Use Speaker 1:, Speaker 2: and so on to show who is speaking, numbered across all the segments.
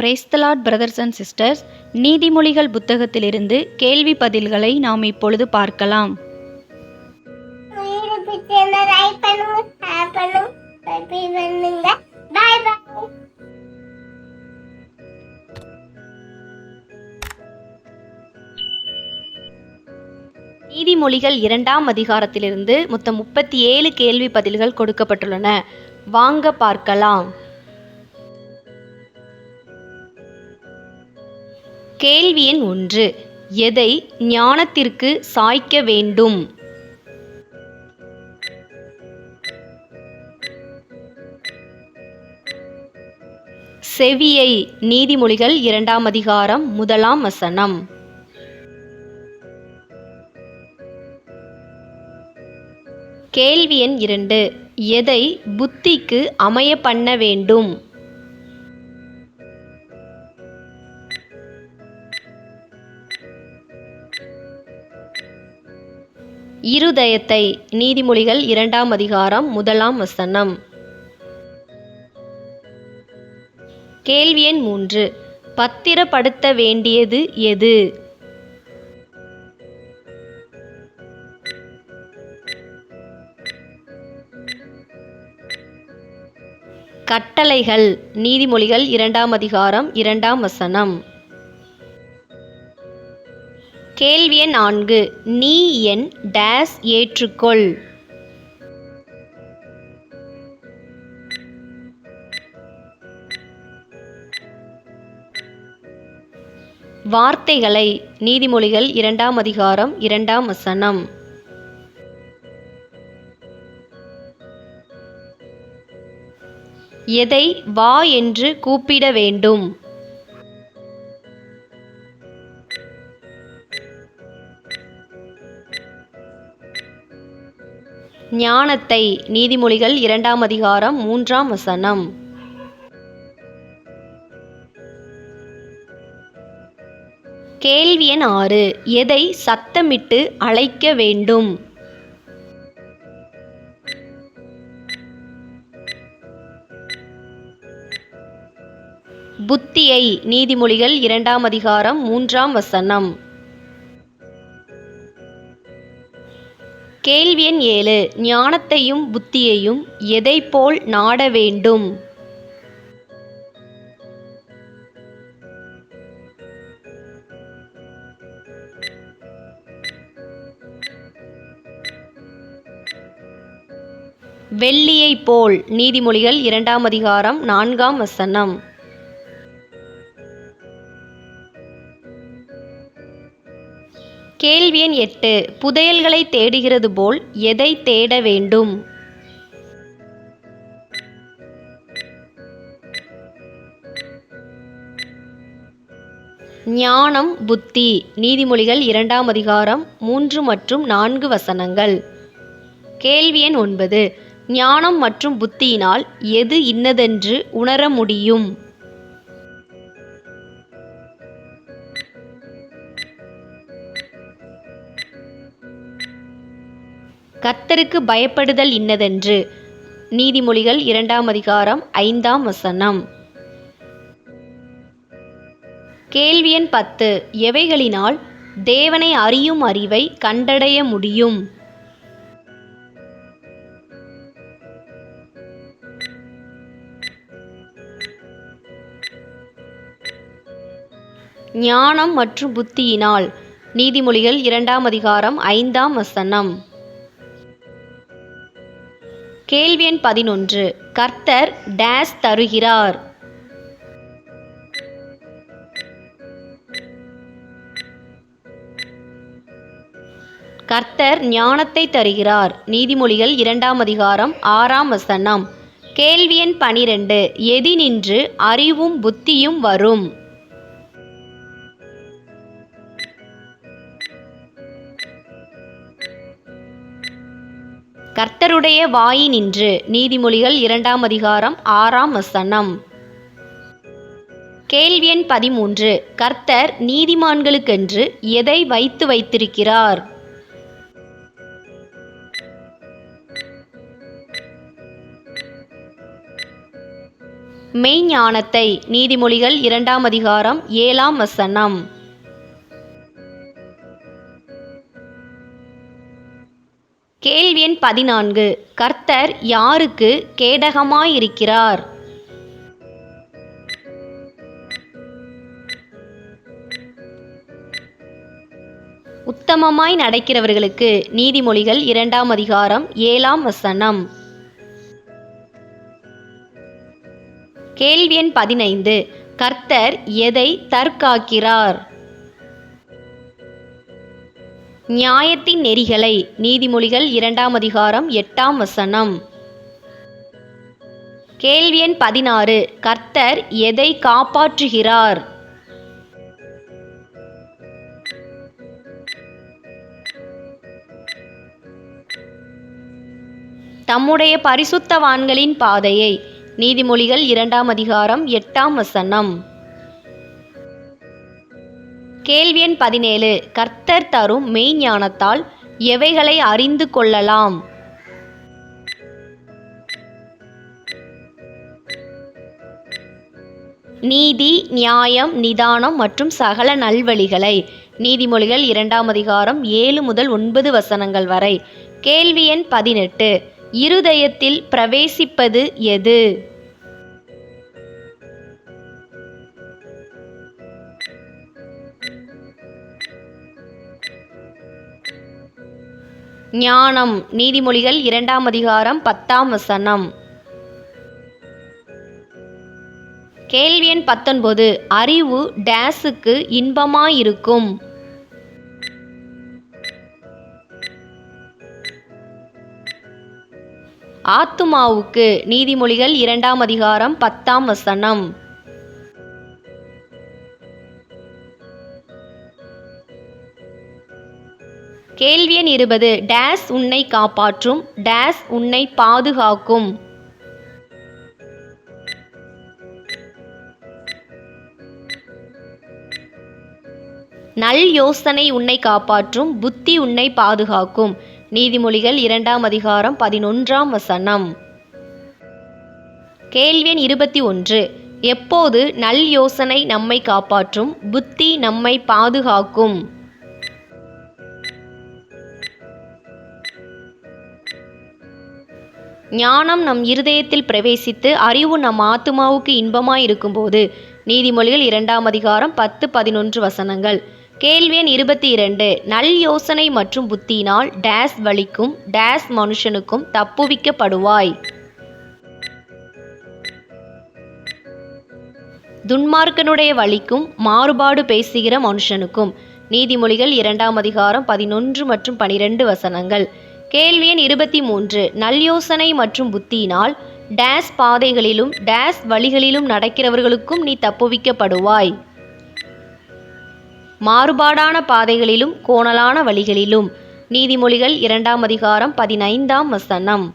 Speaker 1: Praise the Lord brothers and sisters நீதிமொழிகள் புத்தகத்திலிருந்து கேள்வி பதில்களை நாம் இப்பொழுது பார்க்கலாம். நீதிமொழிகள் இரண்டாம் அதிகாரத்திலிருந்து மொத்தம் முப்பத்தி ஏழு கேள்வி பதில்கள் கொடுக்கப்பட்டுள்ளன. வாங்க பார்க்கலாம். கேள்வி எண் ஒன்று. எதை ஞானத்திற்கு சாய்க்க வேண்டும்? செவியை நீதிமொழிகள் இரண்டாம் அதிகாரம் முதலாம் வசனம். கேள்வி எண் இரண்டு. எதை புத்திக்கு அமைய பண்ண வேண்டும்? இருதயத்தை நீதிமொழிகள் இரண்டாம் அதிகாரம் முதலாம் வசனம். கேள்வி எண் மூன்று. பத்திரப்படுத்த வேண்டியது எது? கட்டளைகள் நீதிமொழிகள் இரண்டாம் அதிகாரம் இரண்டாம் வசனம். கேள்வி எண் நான்கு. நீ என் டேஸ் ஏற்றுக்கொள். வார்த்தைகளை நீதிமொழிகள் இரண்டாம் அதிகாரம் இரண்டாம் வசனம். எதை வா என்று கூப்பிட வேண்டும். ஞானத்தை. நீதிமொழிகள் இரண்டாம் அதிகாரம் மூன்றாம் வசனம். கேள்வி எண் ஆறு. எதை சத்தமிட்டு அழைக்க வேண்டும்? புத்தியை. நீதிமொழிகள் இரண்டாம் அதிகாரம் மூன்றாம் வசனம். கேள்வி எண் ஏழு. ஞானத்தையும் புத்தியையும் எதைப்போல் போல் நாட வேண்டும்? வெள்ளியைப் போல். நீதிமொழிகள் இரண்டாம் அதிகாரம் நான்காம் வசனம். கேள்வி எண் எட்டு. புதையல்களை தேடுகிறது போல் எதை தேட வேண்டும்? ஞானம் புத்தி. நீதிமொழிகள் இரண்டாம் அதிகாரம் மூன்று மற்றும் நான்கு வசனங்கள். கேள்வி எண் ஒன்பது. ஞானம் மற்றும் புத்தியினால் எது இன்னதென்று உணர முடியும்? கர்த்தருக்கு பயப்படுதல் இன்னதென்று. நீதிமொழிகள் இரண்டாம் அதிகாரம் ஐந்தாம் வசனம். கேள்வி எண் பத்து. எவைகளினால் தேவனை அறியும் அறிவை கண்டடைய முடியும்? ஞானம் மற்றும் புத்தியினால். நீதிமொழிகள் இரண்டாம் அதிகாரம் ஐந்தாம் வசனம். கேள்வி எண் பதினொன்று. கர்த்தர் டேஸ் தருகிறார். கர்த்தர் ஞானத்தை தருகிறார். நீதிமொழிகள் இரண்டாம் அதிகாரம் ஆறாம் வசனம். கேள்வி எண் பனிரெண்டு. எதினின்று அறிவும் புத்தியும் வரும். கர்த்தருடைய வாயினின்று நீதிமொழிகள் இரண்டாம் அதிகாரம் ஆறாம் வசனம். கேள்வி எண் பதிமூன்று. கர்த்தர் நீதிமான்களுக்கென்று எதை வைத்து வைத்திருக்கிறார்? மெய்ஞானத்தை. நீதிமொழிகள் இரண்டாம் அதிகாரம் ஏழாம் வசனம். பதினான்கு. கர்த்தர் யாருக்கு கேடகமாயிருக்கிறார்? உத்தமமாய் நடக்கிறவர்களுக்கு நீதிமொழிகள் இரண்டாம் அதிகாரம் ஏழாம் வசனம். கேள்வி எண் பதினைந்து. கர்த்தர் எதை தற்காக்கிறார் நியாயத்தின் நெறிகளை. நீதிமொழிகள் இரண்டாம் அதிகாரம் எட்டாம் வசனம். கேள்வி எண் பதினாறு. கர்த்தர் எதை காப்பாற்றுகிறார்? தம்முடைய பரிசுத்தவான்களின் பாதையை. நீதிமொழிகள் இரண்டாம் அதிகாரம் எட்டாம் வசனம். கேள்வி எண் பதினேழு. கர்த்தர் தரும் மெய்ஞானத்தால் எவைகளை அறிந்து கொள்ளலாம்? நீதி நியாயம் நிதானம் மற்றும் சகல நல்வழிகளை. நீதிமொழிகள் இரண்டாம் அதிகாரம் ஏழு முதல் ஒன்பது வசனங்கள் வரை. கேள்வி எண் பதினெட்டு. இருதயத்தில் பிரவேசிப்பது எது? ஞானம். நீதிமொழிகள் இரண்டாம் அதிகாரம் பத்தாம் வசனம். கேள்வி எண் பத்தொன்பது. அறிவு டேஸுக்கு இன்பமாயிருக்கும். ஆத்துமாவுக்கு நீதிமொழிகள் இரண்டாம் அதிகாரம் பத்தாம் வசனம். இருபது. டேஸ் உன்னை காப்பாற்றும். டேஸ் உன்னை பாதுகாக்கும். நல் யோசனை உன்னை காப்பாற்றும். புத்தி உன்னை பாதுகாக்கும். நீதிமொழிகள் இரண்டாம் அதிகாரம் பதினொன்றாம் வசனம். கேள்வி எண் இருபத்தி ஒன்று. எப்போது நல் யோசனை நம்மை காப்பாற்றும்? புத்தி நம்மை பாதுகாக்கும். ஞானம் நம் இருதயத்தில் பிரவேசித்து அறிவு நம் ஆத்துமாவுக்கு இன்பமாய் இருக்கும்போது நீதிமொழிகள் இரண்டாம் அதிகாரம் பத்து பதினொன்று வசனங்கள். கேள்வி எண் இருபத்தி இரண்டு நல் யோசனை மற்றும் புத்தியினால் டேஸ் வலிக்கும் டேஸ் மனுஷனுக்கும் தப்புவிக்கப்படுவாய். துன்மார்க்கனுடைய வழிக்கும் மாறுபாடு பேசுகிற மனுஷனுக்கும். நீதிமொழிகள் இரண்டாம் அதிகாரம் பதினொன்று மற்றும் பனிரெண்டு வசனங்கள். கேள்வி எண் இருபத்தி மூன்று நல்யோசனை மற்றும் புத்தியினால் டேஸ் பாதைகளிலும் டேஸ் வழிகளிலும் நடக்கிறவர்களுக்கும் நீ தப்புவிக்கப்படுவாய். மாறுபாடான பாதைகளிலும் கோணலான வழிகளிலும். நீதிமொழிகள் இரண்டாம் அதிகாரம் பதினைந்தாம் வசனம்.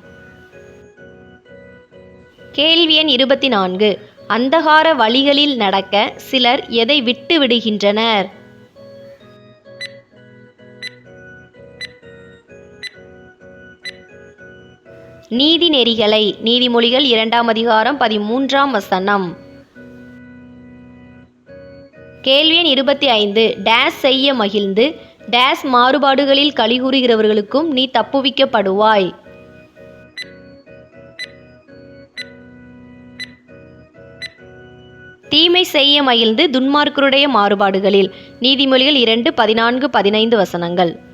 Speaker 1: கேள்வி எண் இருபத்தி நான்கு அந்தகார வழிகளில் நடக்க சிலர் எதை விட்டு விடுகின்றனர் நீதி நெறிகளை. நீதிமொழிகள் இரண்டாம் அதிகாரம் பதிமூன்றாம் வசனம். கேள்வி எண் இருபத்தி ஐந்து. டேஸ் செய்ய மகிழ்ந்து டேஸ் மாறுபாடுகளில் கலிகூறுகிறவர்களுக்கும் நீ தப்புவிக்கப்படுவாய். தீமை செய்ய மகிழ்ந்து துன்மார்க்கருடைய மாறுபாடுகளில். நீதிமொழிகள் இரண்டு பதினான்கு பதினைந்து வசனங்கள்.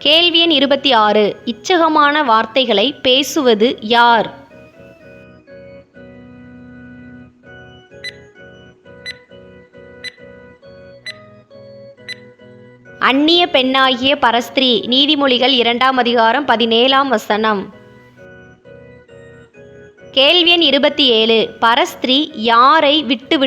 Speaker 1: கேள்வி எண் இருபத்தி ஆறு. இச்சகமான வார்த்தைகளை பேசுவது யார்? அந்நிய பெண்ணாகிய பரஸ்திரீ நீதிமொழிகள் இரண்டாம் அதிகாரம் பதினேழாம் வசனம். கேள்வி எண் இருபத்தி ஏழு. பரஸ்திரீ யாரை விட்டு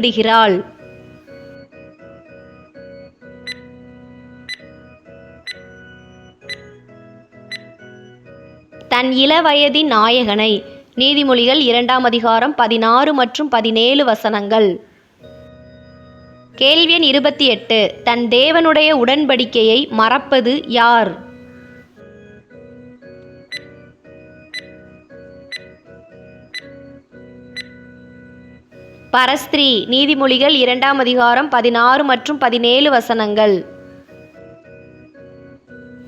Speaker 1: தன் இளவயதின் நாயகனை. நீதிமொழிகள் இரண்டாம் அதிகாரம் பதினாறு மற்றும் பதினேழு வசனங்கள். கேள்வி எண் இருபத்தி எட்டு. தன் தேவனுடைய உடன்படிக்கையை மறப்பது யார்? பரஸ்திரீ நீதிமொழிகள் இரண்டாம் அதிகாரம் பதினாறு மற்றும் பதினேழு வசனங்கள்.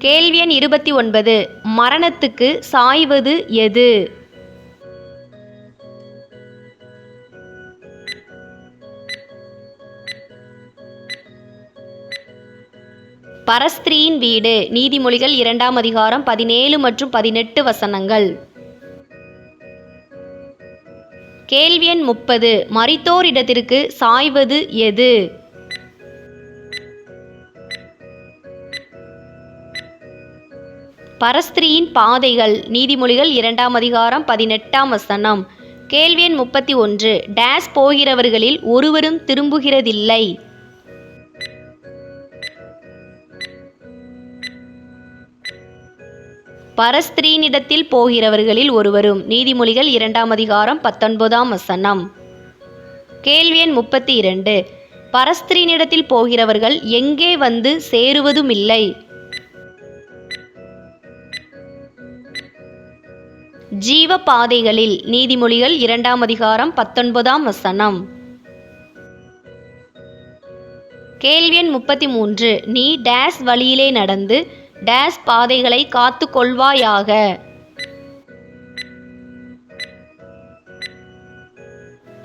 Speaker 1: கேள்வி எண் இருபத்தி ஒன்பது. மரணத்துக்கு சாய்வது எது? பரஸ்திரியின் வீடு. நீதிமொழிகள் இரண்டாம் அதிகாரம் பதினேழு மற்றும் பதினெட்டு வசனங்கள். கேள்வி எண் முப்பது. மரித்தோரிடத்திற்கு சாய்வது எது? பரஸ்திரியின் பாதைகள் நீதிமொழிகள் இரண்டாம் அதிகாரம் பதினெட்டாம் வசனம். கேள்வி எண் முப்பத்தி ஒன்று. டேஸ் போகிறவர்களில் ஒருவரும் திரும்புகிறதில்லை. பரஸ்திரீனிடத்தில் போகிறவர்களில் ஒருவரும் நீதிமொழிகள் இரண்டாம் அதிகாரம் பத்தொன்பதாம் வசனம். கேள்வி எண் முப்பத்தி இரண்டு. பரஸ்திரீனிடத்தில் போகிறவர்கள் எங்கே வந்து சேருவதுமில்லை. ஜீவ பாதைகளில் நீதிமொழிகள் இரண்டாம் அதிகாரம் பத்தொன்பதாம் வசனம். கேள்வியன் முப்பத்தி மூன்று நீ டேஸ் வழியிலே நடந்து டேஸ் பாதைகளை காத்து கொள்வாயாக.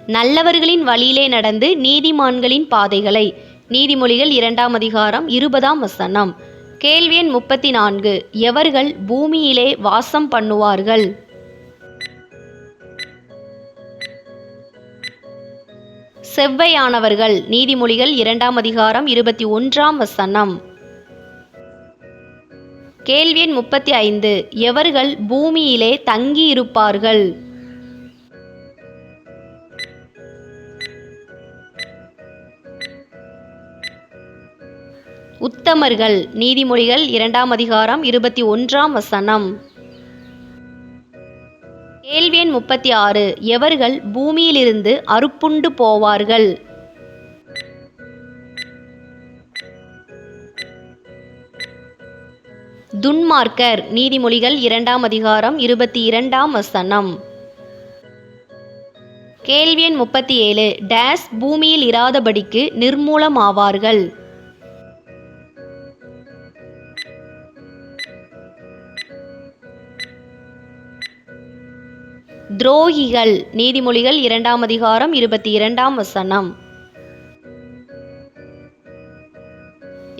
Speaker 1: நல்லவர்களின் வழியிலே நடந்து நீதிமான்களின் பாதைகளை. நீதிமொழிகள் இரண்டாம் அதிகாரம் இருபதாம் வசனம். கேள்வியன் முப்பத்தி நான்கு எவர்கள் பூமியிலே வாசம் பண்ணுவார்கள்? செவ்வையானவர்கள். நீதிமொழிகள் இரண்டாம் அதிகாரம் இருபத்தி ஒன்றாம் வசனம். கேள்வி எண் முப்பத்தி ஐந்து. எவர்கள் பூமியிலே தங்கியிருப்பார்கள்? உத்தமர்கள். நீதிமொழிகள் இரண்டாம் அதிகாரம் இருபத்தி ஒன்றாம் வசனம். முப்பத்தி ஆறு. எவர்கள் பூமியிலிருந்து அறுப்புண்டு போவார்கள்? துன்மார்க்கர் நீதிமொழிகள் இரண்டாம் அதிகாரம் இருபத்தி இரண்டாம் வசனம். கேள்வி எண் முப்பத்தி ஏழு. டேஸ் பூமியில் இராதபடிக்கு நிர்மூலமாவார்கள். துரோகிகள். நீதிமொழிகள் இரண்டாம் அதிகாரம் இருபத்தி இரண்டாம் வசனம்.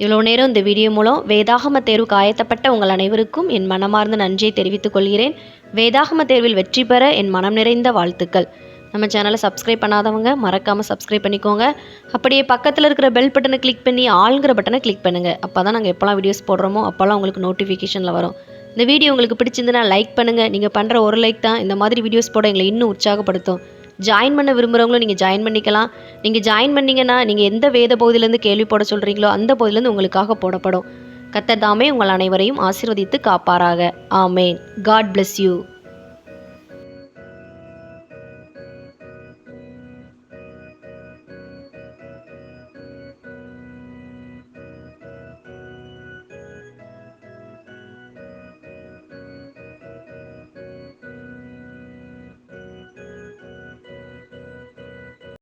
Speaker 1: இவ்வளோ நேரம் இந்த வீடியோ மூலம் வேதாகம தேர்வுக்கு ஆயத்தப்பட்ட உங்கள் அனைவருக்கும் என் மனமார்ந்த நன்றியை தெரிவித்துக் கொள்கிறேன். வேதாகம தேர்வில் வெற்றி பெற என் மனம் நிறைந்த வாழ்த்துக்கள். நம்ம சேனலை சப்ஸ்கிரைப் பண்ணாதவங்க மறக்காமல் சப்ஸ்கிரைப் பண்ணிக்கோங்க. அப்படியே பக்கத்தில் இருக்கிற பெல் பட்டனை கிளிக் பண்ணி ஆளுங்கிற பட்டனை கிளிக் பண்ணுங்கள் அப்போ தான் நாங்கள் எப்போல்லாம் வீடியோஸ் போடுறோமோ அப்போல்லாம் உங்களுக்கு நோட்டிஃபிகேஷனில் வரும். இந்த வீடியோ உங்களுக்கு பிடிச்சிருந்துன்னா லைக் பண்ணுங்கள் நீங்கள் பண்ணுற ஒரு லைக் தான் இந்த மாதிரி வீடியோஸ் போட எங்களை இன்னும் உற்சாகப்படுத்தும். ஜாயின் பண்ண விரும்புகிறவங்களும் நீங்கள் ஜாயின் பண்ணிக்கலாம். நீங்கள் ஜாயின் பண்ணிங்கன்னா நீங்கள் எந்த வேத பகுதியிலேருந்து கேள்வி போட சொல்கிறீங்களோ அந்த பகுதியிலேருந்து உங்களுக்காக போடப்படும். கத்தர் தாமே உங்கள் அனைவரையும் ஆசீர்வதித்து காப்பாராக. ஆமேன். God bless you